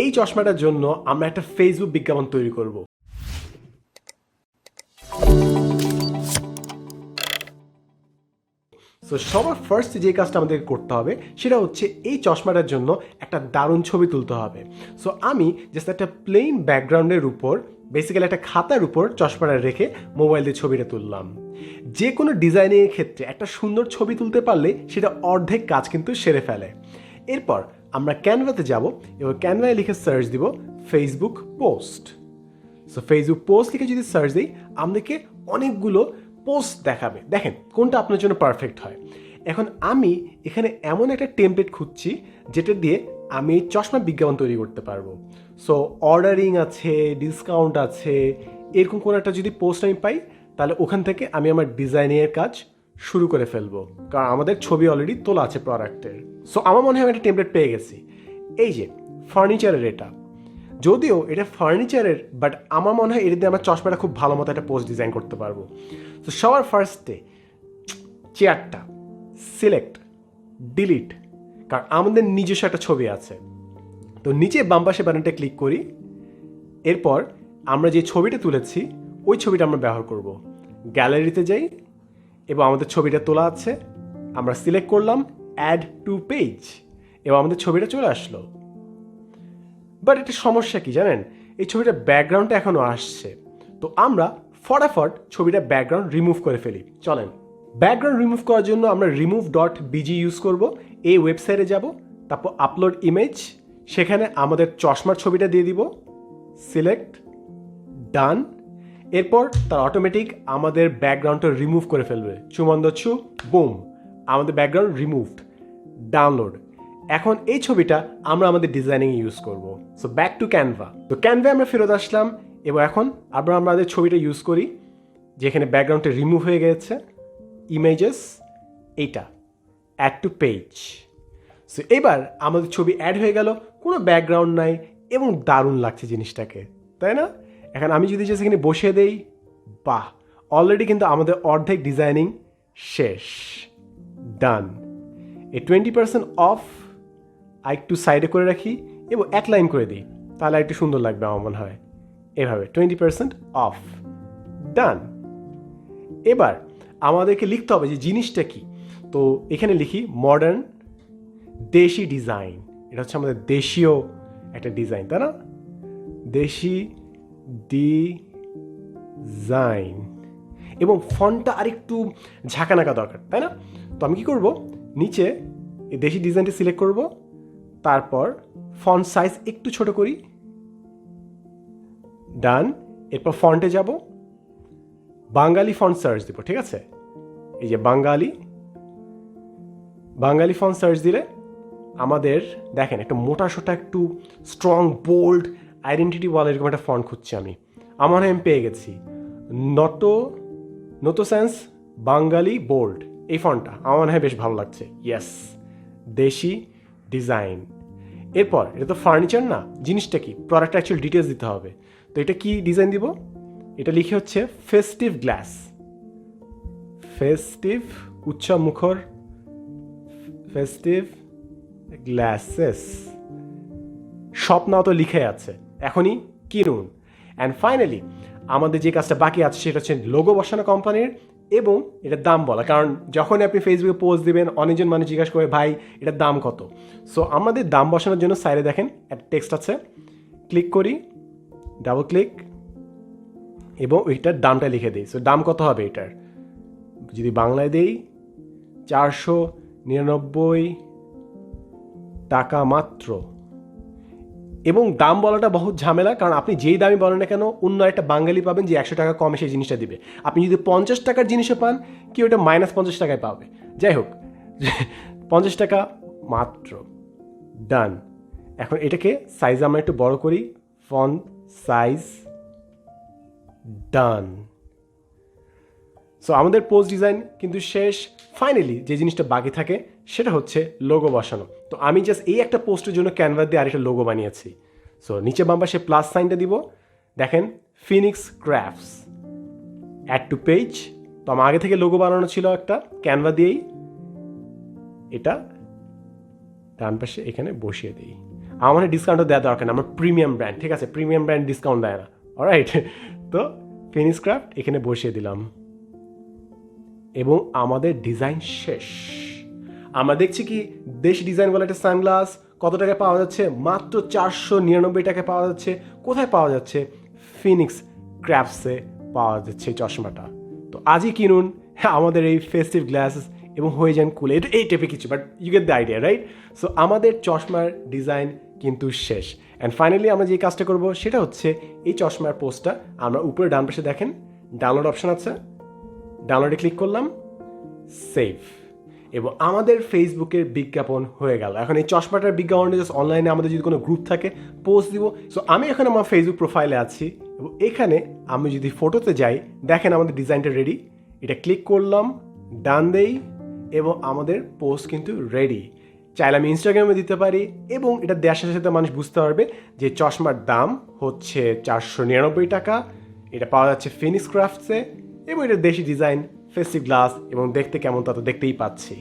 এই চশমাটার জন্য আমরা একটা ফেসবুক বিজ্ঞাপন তৈরি করব। সো সবার ফার্স্ট যে কাজটা আমাদের করতে হবে, সেটা হচ্ছে এই চশমাটার জন্য একটা দারুণ ছবি তুলতে হবে। সো আমি জাস্ট একটা প্লেন ব্যাকগ্রাউন্ডের উপর বেসিক্যালি একটা খাতার উপর চশমাটা রেখে মোবাইল দিয়ে ছবিটা তুললাম। যে কোনো ডিজাইনিংয়ের ক্ষেত্রে একটা সুন্দর ছবি তুলতে পারলে সেটা অর্ধেক কাজ কিন্তু সেরে ফেলে। এরপর আমরা ক্যানভাতে যাব এবং ক্যানভায় লিখে সার্চ দিব Facebook post so Facebook post লিখে যদি সার্চ দিই, আমাদেরকে অনেকগুলো পোস্ট দেখাবে। দেখেন, কোনটা আপনার জন্য পারফেক্ট হয়। এখন আমি এখানে এমন একটা টেমপ্লেট খুঁজছি, যেটা দিয়ে আমি চশমা বিজ্ঞাপন তৈরি করতে পারব। সো অর্ডারিং আছে ডিসকাউন্ট আছে, এরকম কোনো একটা যদি পোস্ট আমি পাই, তাহলে ওখান থেকে আমি আমার ডিজাইনিংয়ের কাজ শুরু করে ফেলব। কারণ আমাদের ছবি অলরেডি তোলা আছে প্রোডাক্টের সো আমার মনে হয় আমি একটা টেমপ্লেট পেয়ে গেছি। এই যে ফার্নিচারের এটা। যদিও এটা ফার্নিচারের বাট আমার মনে হয় এটা দিয়ে আমার চশমাটা খুব ভালো মতো একটা পোস্ট ডিজাইন করতে পারব। তো সবার ফার্স্টে চেয়ারটা সিলেক্ট ডিলিট কারণ আমাদের নিজস্ব একটা ছবি আছে। তো নিচে বাম পাশে বাটনটা ক্লিক করি। এরপর আমরা যে ছবিটা তুলেছি, ওই ছবিটা আমরা ব্যবহার করব। গ্যালারিতে যাই এবং আমাদের ছবিটা তোলা আছে। আমরা সিলেক্ট করলাম অ্যাড টু পেজ এবং আমাদের ছবিটা চলে আসলো। বাট এটা সমস্যা কি জানেন? এই ছবিটার ব্যাকগ্রাউন্ডটা এখনও আসছে। তো আমরা ফটাফট ছবিটা ব্যাকগ্রাউন্ড রিমুভ করে ফেলি। চলেন। ব্যাকগ্রাউন্ড রিমুভ করার জন্য আমরা রিমুভ ডট বিজি ইউজ করব। এই ওয়েবসাইটে যাব, তারপর আপলোড ইমেজ সেখানে আমাদের চশমার ছবিটা দিয়ে দিব। সিলেক্ট ডান এরপর তার অটোমেটিক আমাদের ব্যাকগ্রাউন্ডটা রিমুভ করে ফেলবে। চুমন্দ ছু বুম আমাদের ব্যাকগ্রাউন্ড রিমুভড ডাউনলোড এখন এই ছবিটা আমরা আমাদের ডিজাইনিং ইউজ করব। সো ব্যাক টু ক্যানভা তো ক্যানভা আমরা ফেরত আসলাম এবং এখন আবার আমরা আমাদের ছবিটা ইউজ করি, যেখানে ব্যাকগ্রাউন্ডটা রিমুভ হয়ে গেছে। ইমেজেস এইটা। অ্যাড টু পেজ সো এবার আমাদের ছবি অ্যাড হয়ে গেল, কোনো ব্যাকগ্রাউন্ড নাই, এবং দারুণ লাগছে জিনিসটাকে, তাই না? এখন আমি যদি যে সেখানে বসিয়ে দেই, বাহ অলরেডি কিন্তু আমাদের অর্ধেক ডিজাইনিং শেষ ডান এই টোয়েন্টি পার্সেন্ট অফ আর একটু সাইডে করে রাখি এবং এক লাইন করে দিই, তাহলে একটু সুন্দর লাগবে আমার মনে হয়। এভাবে টোয়েন্টি পার্সেন্ট অফ ডান এবার আমাদেরকে লিখতে হবে যে জিনিসটা কি? তো এখানে লিখি মডার্ন দেশি ডিজাইন এটা হচ্ছে আমাদের দেশীয় একটা ডিজাইন তাই না? দেশি ডিজাইন। এবং ফন্টটা আরেকটু ঝাঁকানাকা দরকার, তাই না? তো আমি কি করব? নিচে দেশি ডিজাইনটি সিলেক্ট করব, তারপর ফন্ট সাইজ একটু ছোট করি। ডান, এরপর ফন্টে যাব। বাঙালি ফন্ট সার্চ দিব, ঠিক আছে? এই যে বাঙালি বাঙালি ফন্ট সার্চ দিলে আমাদের, দেখেন, একটা মোটা সোটা, একটু স্ট্রং বোল্ড আইডেন্টিটি বলে এরকম একটা ফন্ট খুঁজছি আমি। আমার আমি পেয়ে গেছি। নটো, নতো সেন্স বাঙালি বোল্ড এই ফন্টটা আমার মনে হয় বেশ ভালো লাগছে। ইয়েস দেশি ডিজাইন এরপর, এটা তো ফার্নিচার না? জিনিসটা কি? প্রোডাক্ট অ্যাকচুয়াল ডিটেলস দিতে হবে। তো এটা কি ডিজাইন দিব? এটা লিখে হচ্ছে ফেস্টিভ গ্লাস ফেস্টিভ উৎসব মুখর ফেস্টিভ গ্লাসেস স্বপ্নাও তো লিখে আছে। এখনই কিনুন। অ্যান্ড ফাইনালি আমাদের যে কাজটা বাকি আছে সেটা হচ্ছে লোগো বসানো কোম্পানির এবং এটার দাম বলা। কারণ যখন আপনি ফেসবুকে পোস্ট দিবেন, অনেকজন মানুষ জিজ্ঞাসা করে ভাই, এটার দাম কত? সো আমাদের দাম বসানোর জন্য সাইডে দেখেন, একটা টেক্সট আছে। ক্লিক করি ডাবল ক্লিক এবং ওইটার দামটা লিখে দিই। সো দাম কত হবে এটার? যদি বাংলায় দেই, চারশো নিরানব্বই টাকা মাত্র। এবং দাম বলাটা বহুত ঝামেলা, কারণ আপনি যেই দামই বলেন না কেন, অন্য একটা বাঙালি পাবেন যে একশো টাকা কমে সেই জিনিসটা দিবে। আপনি যদি পঞ্চাশ টাকার জিনিসও পান কি ওটা মাইনাস পঞ্চাশ টাকায় পাবে। যাই হোক, পঞ্চাশ টাকা মাত্র। ডান এখন এটাকে সাইজ আমরা একটু বড় করি। ফন সাইজ ডান সো আমাদের পোস্ট ডিজাইন কিন্তু শেষ। ফাইনালি যে জিনিসটা বাকি থাকে সেটা হচ্ছে লোগো বসানো। তো আমি জাস্ট এই একটা পোস্টের জন্য ক্যানভা দিয়ে আরেকটা লোগো বানিয়েছি। সো নিচে বাম পাশে প্লাস সাইনটা দিব। দেখেন Phoenix crafts add to page তো আমার আগে থেকে লোগো বানানো ছিল একটা ক্যানভা দিয়েই। এটা ডান পাশে এখানে বসিয়ে দিই। আমার ডিসকাউন্টও দেওয়া দরকার না আমার প্রিমিয়াম ব্র্যান্ড ঠিক আছে? প্রিমিয়াম ব্র্যান্ড ডিসকাউন্ট দেয় না। অলরাইট তো ফিনিক্স ক্রাফট এখানে বসিয়ে দিলাম। এবং আমাদের ডিজাইন শেষ। আমরা দেখছি কি দেশ ডিজাইন বলে একটা সানগ্লাস কত টাকায় পাওয়া যাচ্ছে? মাত্র চারশো নিরানব্বই টাকায় পাওয়া যাচ্ছে। কোথায় পাওয়া যাচ্ছে? ফিনিক্স ক্র্যাপসে পাওয়া যাচ্ছে চশমাটা। তো আজই কিনুন হ্যাঁ, আমাদের এই ফেস্টিভ গ্লাসেস এবং হয়ে যান কুলে। এটা এই টাইপের কিছু but you get the idea right so আমাদের চশমার ডিজাইন কিন্তু শেষ। অ্যান্ড ফাইনালি আমরা যে কাজটা করব সেটা হচ্ছে এই চশমার পোস্টটা আমরা উপরে ডান পাশে দেখেন। ডাউনলোড অপশন আছে। ডাউনলোডে ক্লিক করলাম। সেভ এবং আমাদের ফেসবুকের বিজ্ঞাপন হয়ে গেল। এখন এই চশমাটার বিজ্ঞাপনটা জাস্ট অনলাইনে আমাদের যদি কোনো গ্রুপ থাকে পোস্ট দিব। সো আমি এখন আমার ফেসবুক প্রোফাইলে আছি এবং এখানে আমি যদি ফটোতে যাই, দেখেন আমাদের ডিজাইনটা রেডি এটা ক্লিক করলাম ডান দেই এবং আমাদের পোস্ট কিন্তু রেডি চাইলে আমি ইনস্টাগ্রামে দিতে পারি এবং এটা দেওয়ার সাথে সাথে মানুষ বুঝতে পারবে যে চশমার দাম হচ্ছে চারশো নিরানব্বই টাকা। এটা পাওয়া যাচ্ছে ফিনিক্স ক্রাফটসে এবং এটা দেশি ডিজাইন ফেস্টিভ গ্লাস এবং দেখতে কেমন তা তো দেখতেই পাচ্ছি।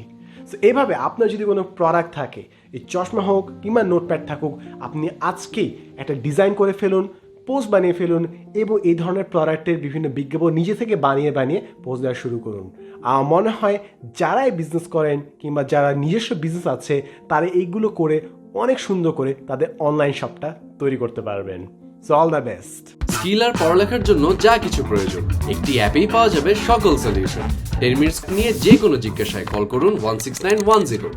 সো এইভাবে আপনার যদি কোনো প্রোডাক্ট থাকে, এই চশমা হোক কিংবা নোটপ্যাড থাকুক, আপনি আজকেই একটা ডিজাইন করে ফেলুন পোস্ট বানিয়ে ফেলুন এবং এই ধরনের প্রোডাক্টের বিভিন্ন বিজ্ঞাপন নিজে থেকে বানিয়ে বানিয়ে পোস্ট দেওয়া শুরু করুন। আমার মনে হয় যারাই বিজনেস করেন কিংবা যারা নিজস্ব বিজনেস আছে, তারা এইগুলো করে অনেক সুন্দর করে তাদের অনলাইন শপটা তৈরি করতে পারবেন। So all the best skill আর পড়ালেখার জন্য যা কিছু প্রয়োজন। একটি অ্যাপেই পাওয়া যাবে সকল সলিউশন টেন মিনিটস নিয়ে যে কোনো জিজ্ঞাসায় কল করুন one six nine one zero